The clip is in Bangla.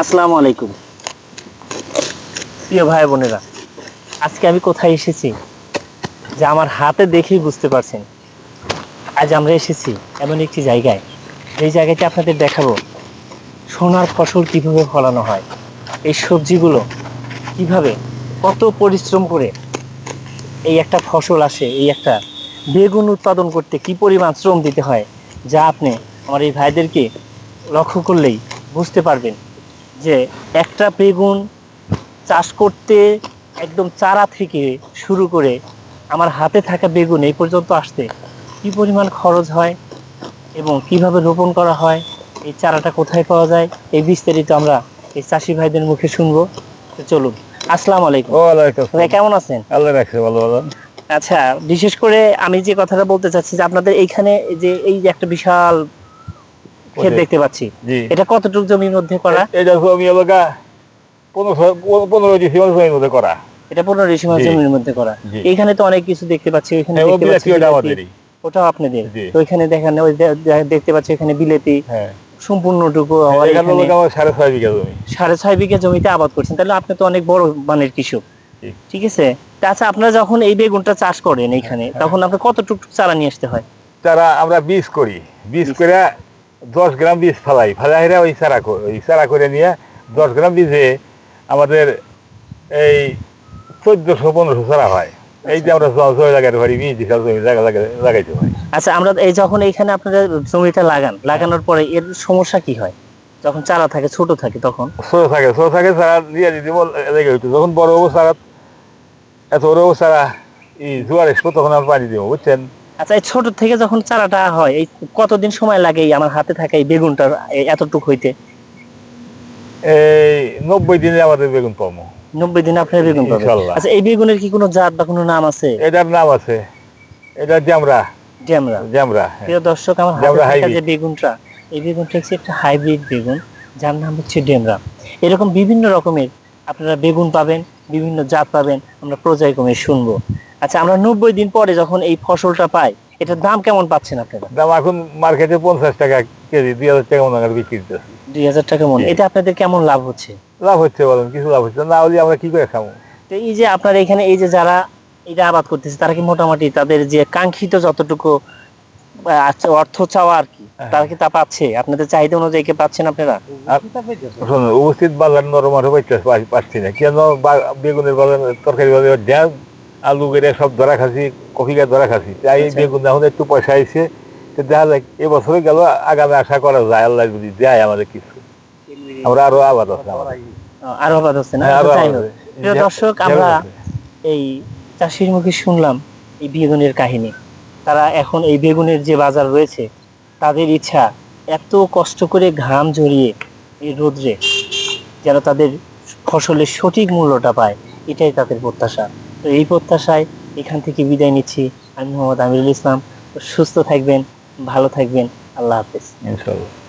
আসসালামু আলাইকুম। প্রিয় ভাই বোনেরা, আজকে আমি কোথায় এসেছি যে আমার হাতে দেখেই বুঝতে পারছেন। আজ আমরা এসেছি এমন একটি জায়গায়। এই জায়গাতে আপনাদের দেখাবো, সোনার ফসল কীভাবে ফলানো হয়, এই সবজিগুলো কীভাবে কত পরিশ্রম করে এই একটা ফসল আসে, এই একটা বেগুন উৎপাদন করতে কি পরিমাণ শ্রম দিতে হয়, যা আপনি আমার এই ভাইদেরকে লক্ষ্য করলেই বুঝতে পারবেন। যে একটা বেগুন চাষ করতে একদম চারা থেকে শুরু করে আমার হাতে থাকা বেগুন এই পর্যন্ত আসতে কি পরিমাণ খরচ হয় এবং কীভাবে রোপণ করা হয় এই চারাটা কোথায় পাওয়া যায় এই বিস্তারিত আমরা এই চাষি ভাইদের মুখে শুনব। তো চলুন আসসালামু আলাইকুম। ভাই কেমন আছেন? আল্লাহ রাখছে ভালো ভালো আচ্ছা বিশেষ করে আমি যে কথাটা বলতে চাচ্ছি যে আপনাদের এইখানে যে এই যে একটা বিশাল ক্ষেত দেখতে পাচ্ছি। এটা কতটুকু জমির মধ্যে করা? এটা আমি এলাকা পনেরো পনেরো ডিসেম্বর মধ্যে করা। এটা পনেরো ডিসেম্বর জমির মধ্যে করা। জি। এইখানে তো অনেক কিছু দেখতে পাচ্ছি ওইখানে হ্যাঁ, দেখতে পাচ্ছি ওটাও আপনাদের। তো ওইখানে দেখেন ওই দেখতে পাচ্ছি এখানে বিলেতি। হ্যাঁ। সম্পূর্ণটুকু এখানে এখানে আমার সাড়ে ছয় বিঘা জমি। সাড়ে ছয় বিঘা জমিতে আবাদ করছেন। তাহলে আপনি তো অনেক বড় মানের কৃষক। ঠিক আছে? আচ্ছা আপনারা যখন এই বেগুনটা চাষ করেন এইখানে হ্যাঁ। তখন আপনার কতটুকু চারা নিয়ে আসতে হয়? তারা আমরা বীজ করি। বীজ। করে দশ গ্রাম বীজ ফালাই ফালাই ওই চারা ওই চারা করে নিয়ে দশ গ্রাম বীজে আমাদের এই চোদ্দশো পনেরোশো চারা হয়। এই যে আমরা জ- জয় লাগাতে পারি বীজ জমি জায়গা লাগাইতে পারি আচ্ছা আমরা এই যখন এইখানে আপনারা জমিটা লাগান লাগানোর পরে এর সমস্যা কি হয়? যখন চারা থাকে ছোট থাকে তখন? ছোট থাকে ছোট থাকে চারা দিয়ে দিতে লেগে হইতো যখন বড় হব চারা এত বড় হব চারা এই জোয়ার এসবো তখন আমরা পানি দিব বুঝছেন? আচ্ছা এই ছোট থেকে যখন চারাটা হয় এই কতদিন সময় লাগে আমার হাতে থাকা এই বেগুনটা এতটুক হইতে? এই নব্বই দিনে আমাদের বেগুন পাবো। নব্বই দিন আপনার বেগুন পাবেন আচ্ছা এই বেগুনের কি কোনো জাত বা কোনো নাম আছে? এটার নাম আছে। এটা জামরা ড্যামরা জামরা হ্যাঁ। প্রিয় দর্শক আমার হাতে যে বেগুনটা এই বেগুনটা হচ্ছে একটা হাইব্রিড বেগুন যার নাম হচ্ছে ডেমরা। এরকম বিভিন্ন রকমের আপনারা বেগুন পাবেন বিভিন্ন জাত পাবেন আমরা পর্যায়ক্রমে শুনব। আচ্ছা আমরা নব্বই দিন পরে যখন এই ফসলটা পাই এটার দাম কেমন পাচ্ছেন আপনারা? দাম এখন মার্কেটে পঞ্চাশ টাকা কেজি দুই হাজার টাকা মনে করে বিক্রি করতেছি দুই হাজার টাকা মন। এটা আপনাদের কেমন লাভ হচ্ছে? লাভ হচ্ছে বলেন কিছু লাভ হচ্ছে না। হলে আমরা কি করে খাব তো এই যে আপনার এখানে এই যে যারা এটা আবাদ করতেছে তারা কি মোটামুটি তাদের যে কাঙ্ক্ষিত যতটুকু আহ, অর্থ চাওয়া আর কি হ্যাঁ। তারা কি তা পাচ্ছে? আপনাদের চাহিদা অনুযায়ী কি পাচ্ছেন আপনারা? উপস্থিত বাজার নরম পাচ্ছি না। কেন বেগুনের বাজার তরকারি বাজার আলু কেটে সব ধরা খাসি কফি গাছ ধরা খাসি তাই আচ্ছা। বেগুন এখন একটু পয়সা আইছে তো দেখা যাক এবছরে গেল আগামী আশা করা যায় আল্লাহ যদি দেয় আমাদের কিছু। আমরা আরও আবাদ আছে আমাদের। আরও আবাদ হচ্ছে না? প্রিয় দর্শক আমরা এই চাষির মুখে শুনলাম এই বেগুনের কাহিনী। তারা এখন এই বেগুনের যে বাজার রয়েছে তাদের ইচ্ছা এত কষ্ট করে ঘাম ঝরিয়ে এই রোদ্রে যেন তাদের ফসলের সঠিক মূল্যটা পায় এটাই তাদের প্রত্যাশা। তো এই প্রত্যাশায় এখান থেকে বিদায় নিচ্ছি। আমি মোহাম্মদ আমিরুল ইসলাম, সুস্থ থাকবেন, ভালো থাকবেন। আল্লাহ হাফেজ। ইনশাল্লাহ